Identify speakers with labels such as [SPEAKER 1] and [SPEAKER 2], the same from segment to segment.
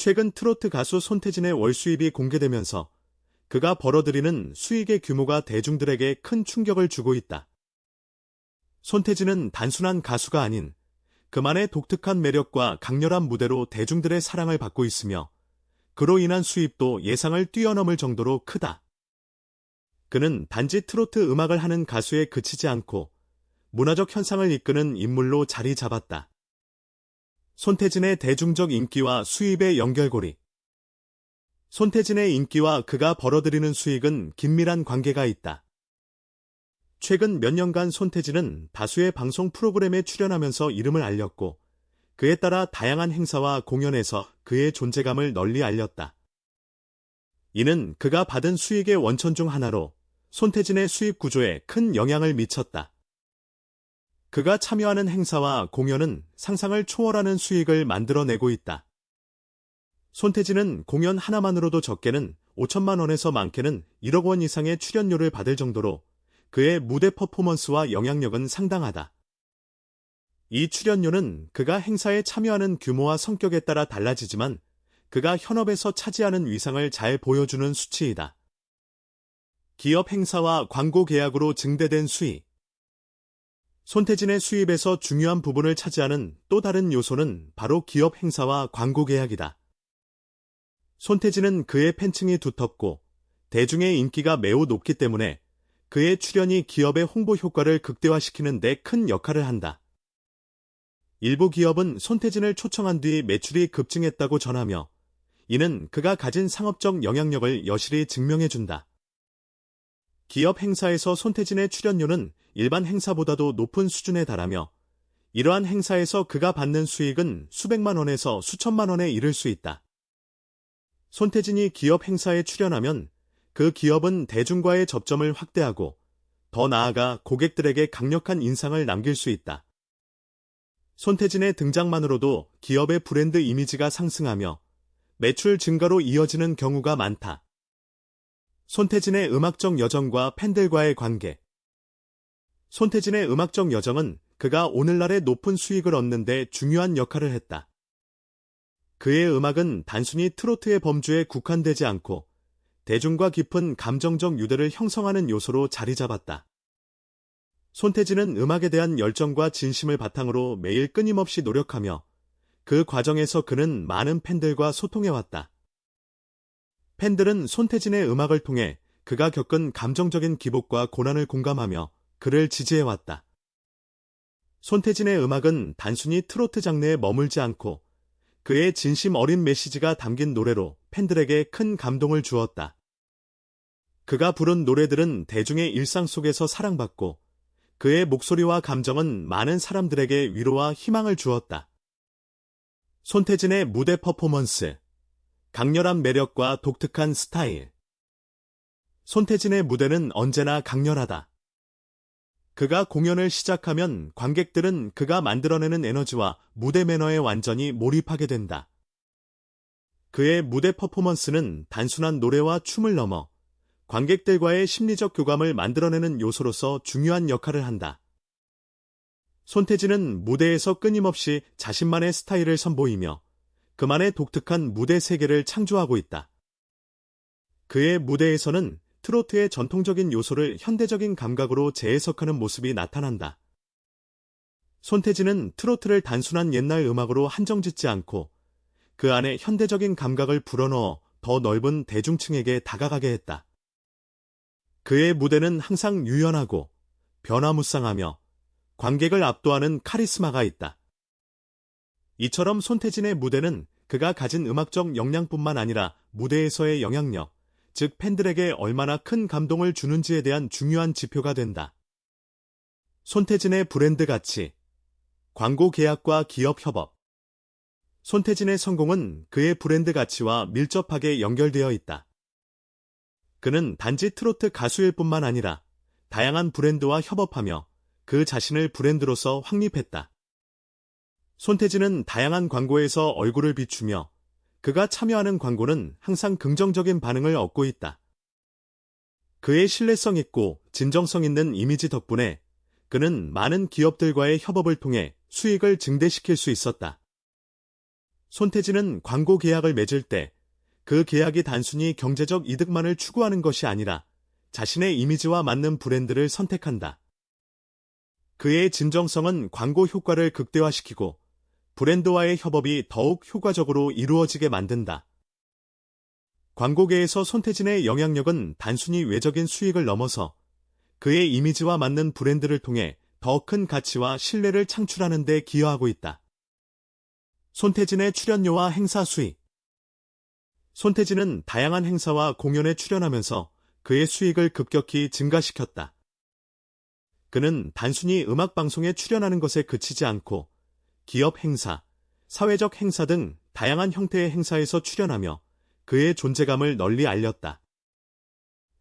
[SPEAKER 1] 최근 트로트 가수 손태진의 월 수입이 공개되면서 그가 벌어들이는 수익의 규모가 대중들에게 큰 충격을 주고 있다. 손태진은 단순한 가수가 아닌 그만의 독특한 매력과 강렬한 무대로 대중들의 사랑을 받고 있으며 그로 인한 수입도 예상을 뛰어넘을 정도로 크다. 그는 단지 트로트 음악을 하는 가수에 그치지 않고 문화적 현상을 이끄는 인물로 자리 잡았다. 손태진의 대중적 인기와 수입의 연결고리 손태진의 인기와 그가 벌어들이는 수익은 긴밀한 관계가 있다. 최근 몇 년간 손태진은 다수의 방송 프로그램에 출연하면서 이름을 알렸고 그에 따라 다양한 행사와 공연에서 그의 존재감을 널리 알렸다. 이는 그가 받은 수익의 원천 중 하나로 손태진의 수입 구조에 큰 영향을 미쳤다. 그가 참여하는 행사와 공연은 상상을 초월하는 수익을 만들어내고 있다. 손태진은 공연 하나만으로도 적게는 5천만 원에서 많게는 1억 원 이상의 출연료를 받을 정도로 그의 무대 퍼포먼스와 영향력은 상당하다. 이 출연료는 그가 행사에 참여하는 규모와 성격에 따라 달라지지만 그가 현업에서 차지하는 위상을 잘 보여주는 수치이다. 기업 행사와 광고 계약으로 증대된 수익 손태진의 수입에서 중요한 부분을 차지하는 또 다른 요소는 바로 기업 행사와 광고 계약이다. 손태진은 그의 팬층이 두텁고 대중의 인기가 매우 높기 때문에 그의 출연이 기업의 홍보 효과를 극대화시키는 데 큰 역할을 한다. 일부 기업은 손태진을 초청한 뒤 매출이 급증했다고 전하며 이는 그가 가진 상업적 영향력을 여실히 증명해준다. 기업 행사에서 손태진의 출연료는 일반 행사보다도 높은 수준에 달하며 이러한 행사에서 그가 받는 수익은 수백만 원에서 수천만 원에 이를 수 있다. 손태진이 기업 행사에 출연하면 그 기업은 대중과의 접점을 확대하고 더 나아가 고객들에게 강력한 인상을 남길 수 있다. 손태진의 등장만으로도 기업의 브랜드 이미지가 상승하며 매출 증가로 이어지는 경우가 많다. 손태진의 음악적 여정과 팬들과의 관계 손태진의 음악적 여정은 그가 오늘날의 높은 수익을 얻는 데 중요한 역할을 했다. 그의 음악은 단순히 트로트의 범주에 국한되지 않고 대중과 깊은 감정적 유대를 형성하는 요소로 자리 잡았다. 손태진은 음악에 대한 열정과 진심을 바탕으로 매일 끊임없이 노력하며 그 과정에서 그는 많은 팬들과 소통해왔다. 팬들은 손태진의 음악을 통해 그가 겪은 감정적인 기복과 고난을 공감하며 그를 지지해왔다. 손태진의 음악은 단순히 트로트 장르에 머물지 않고 그의 진심 어린 메시지가 담긴 노래로 팬들에게 큰 감동을 주었다. 그가 부른 노래들은 대중의 일상 속에서 사랑받고 그의 목소리와 감정은 많은 사람들에게 위로와 희망을 주었다. 손태진의 무대 퍼포먼스, 강렬한 매력과 독특한 스타일. 손태진의 무대는 언제나 강렬하다. 그가 공연을 시작하면 관객들은 그가 만들어내는 에너지와 무대 매너에 완전히 몰입하게 된다. 그의 무대 퍼포먼스는 단순한 노래와 춤을 넘어 관객들과의 심리적 교감을 만들어내는 요소로서 중요한 역할을 한다. 손태진은 무대에서 끊임없이 자신만의 스타일을 선보이며 그만의 독특한 무대 세계를 창조하고 있다. 그의 무대에서는 트로트의 전통적인 요소를 현대적인 감각으로 재해석하는 모습이 나타난다. 손태진은 트로트를 단순한 옛날 음악으로 한정짓지 않고 그 안에 현대적인 감각을 불어넣어 더 넓은 대중층에게 다가가게 했다. 그의 무대는 항상 유연하고 변화무쌍하며 관객을 압도하는 카리스마가 있다. 이처럼 손태진의 무대는 그가 가진 음악적 역량뿐만 아니라 무대에서의 영향력, 즉 팬들에게 얼마나 큰 감동을 주는지에 대한 중요한 지표가 된다. 손태진의 브랜드 가치, 광고 계약과 기업 협업. 손태진의 성공은 그의 브랜드 가치와 밀접하게 연결되어 있다. 그는 단지 트로트 가수일 뿐만 아니라 다양한 브랜드와 협업하며 그 자신을 브랜드로서 확립했다. 손태진은 다양한 광고에서 얼굴을 비추며 그가 참여하는 광고는 항상 긍정적인 반응을 얻고 있다. 그의 신뢰성 있고 진정성 있는 이미지 덕분에 그는 많은 기업들과의 협업을 통해 수익을 증대시킬 수 있었다. 손태진은 광고 계약을 맺을 때 그 계약이 단순히 경제적 이득만을 추구하는 것이 아니라 자신의 이미지와 맞는 브랜드를 선택한다. 그의 진정성은 광고 효과를 극대화시키고 브랜드와의 협업이 더욱 효과적으로 이루어지게 만든다. 광고계에서 손태진의 영향력은 단순히 외적인 수익을 넘어서 그의 이미지와 맞는 브랜드를 통해 더 큰 가치와 신뢰를 창출하는 데 기여하고 있다. 손태진의 출연료와 행사 수익 손태진은 다양한 행사와 공연에 출연하면서 그의 수익을 급격히 증가시켰다. 그는 단순히 음악방송에 출연하는 것에 그치지 않고 기업 행사, 사회적 행사 등 다양한 형태의 행사에서 출연하며 그의 존재감을 널리 알렸다.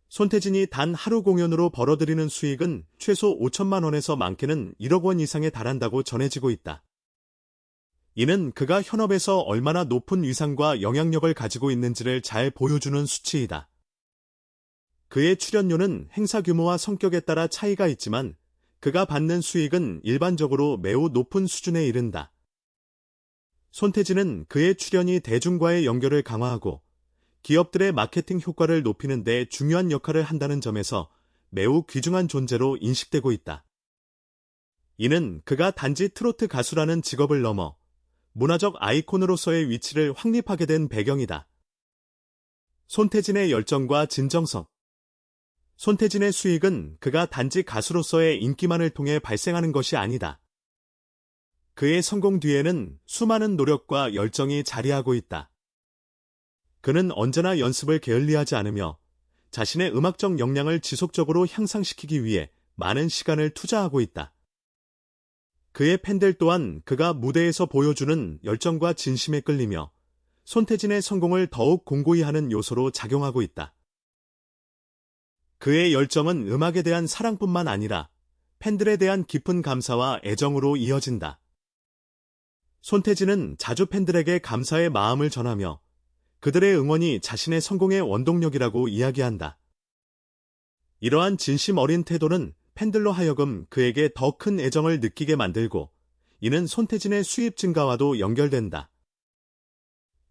[SPEAKER 1] 손태진이 단 하루 공연으로 벌어들이는 수익은 최소 5천만 원에서 많게는 1억 원 이상에 달한다고 전해지고 있다. 이는 그가 현업에서 얼마나 높은 위상과 영향력을 가지고 있는지를 잘 보여주는 수치이다. 그의 출연료는 행사 규모와 성격에 따라 차이가 있지만 그가 받는 수익은 일반적으로 매우 높은 수준에 이른다. 손태진은 그의 출연이 대중과의 연결을 강화하고 기업들의 마케팅 효과를 높이는 데 중요한 역할을 한다는 점에서 매우 귀중한 존재로 인식되고 있다. 이는 그가 단지 트로트 가수라는 직업을 넘어 문화적 아이콘으로서의 위치를 확립하게 된 배경이다. 손태진의 열정과 진정성 손태진의 수익은 그가 단지 가수로서의 인기만을 통해 발생하는 것이 아니다. 그의 성공 뒤에는 수많은 노력과 열정이 자리하고 있다. 그는 언제나 연습을 게을리하지 않으며 자신의 음악적 역량을 지속적으로 향상시키기 위해 많은 시간을 투자하고 있다. 그의 팬들 또한 그가 무대에서 보여주는 열정과 진심에 끌리며 손태진의 성공을 더욱 공고히 하는 요소로 작용하고 있다. 그의 열정은 음악에 대한 사랑뿐만 아니라 팬들에 대한 깊은 감사와 애정으로 이어진다. 손태진은 자주 팬들에게 감사의 마음을 전하며 그들의 응원이 자신의 성공의 원동력이라고 이야기한다. 이러한 진심 어린 태도는 팬들로 하여금 그에게 더 큰 애정을 느끼게 만들고 이는 손태진의 수입 증가와도 연결된다.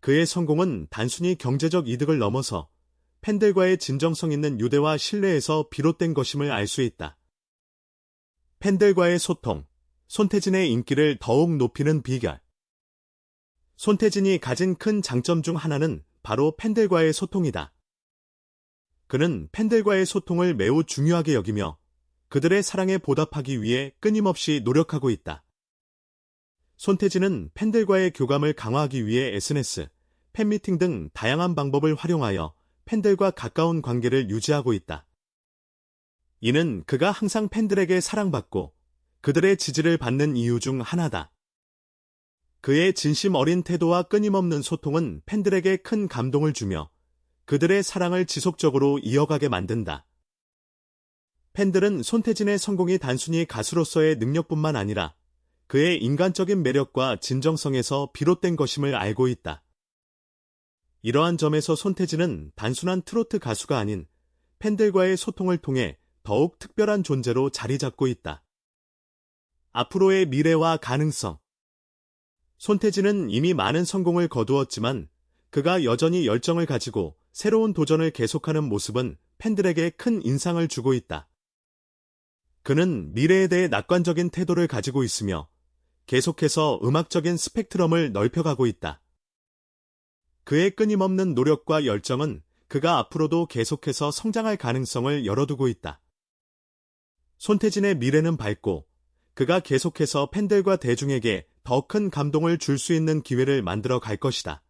[SPEAKER 1] 그의 성공은 단순히 경제적 이득을 넘어서 팬들과의 진정성 있는 유대와 신뢰에서 비롯된 것임을 알 수 있다. 팬들과의 소통, 손태진의 인기를 더욱 높이는 비결. 손태진이 가진 큰 장점 중 하나는 바로 팬들과의 소통이다. 그는 팬들과의 소통을 매우 중요하게 여기며 그들의 사랑에 보답하기 위해 끊임없이 노력하고 있다. 손태진은 팬들과의 교감을 강화하기 위해 SNS, 팬미팅 등 다양한 방법을 활용하여 팬들과 가까운 관계를 유지하고 있다. 이는 그가 항상 팬들에게 사랑받고 그들의 지지를 받는 이유 중 하나다. 그의 진심 어린 태도와 끊임없는 소통은 팬들에게 큰 감동을 주며 그들의 사랑을 지속적으로 이어가게 만든다. 팬들은 손태진의 성공이 단순히 가수로서의 능력뿐만 아니라 그의 인간적인 매력과 진정성에서 비롯된 것임을 알고 있다. 이러한 점에서 손태진은 단순한 트로트 가수가 아닌 팬들과의 소통을 통해 더욱 특별한 존재로 자리 잡고 있다. 앞으로의 미래와 가능성 손태진은 이미 많은 성공을 거두었지만 그가 여전히 열정을 가지고 새로운 도전을 계속하는 모습은 팬들에게 큰 인상을 주고 있다. 그는 미래에 대해 낙관적인 태도를 가지고 있으며 계속해서 음악적인 스펙트럼을 넓혀가고 있다. 그의 끊임없는 노력과 열정은 그가 앞으로도 계속해서 성장할 가능성을 열어두고 있다. 손태진의 미래는 밝고 그가 계속해서 팬들과 대중에게 더 큰 감동을 줄 수 있는 기회를 만들어 갈 것이다.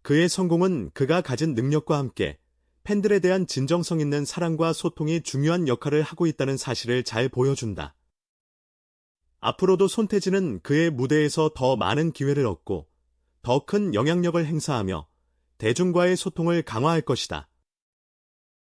[SPEAKER 1] 그의 성공은 그가 가진 능력과 함께 팬들에 대한 진정성 있는 사랑과 소통이 중요한 역할을 하고 있다는 사실을 잘 보여준다. 앞으로도 손태진은 그의 무대에서 더 많은 기회를 얻고 더 큰 영향력을 행사하며 대중과의 소통을 강화할 것이다.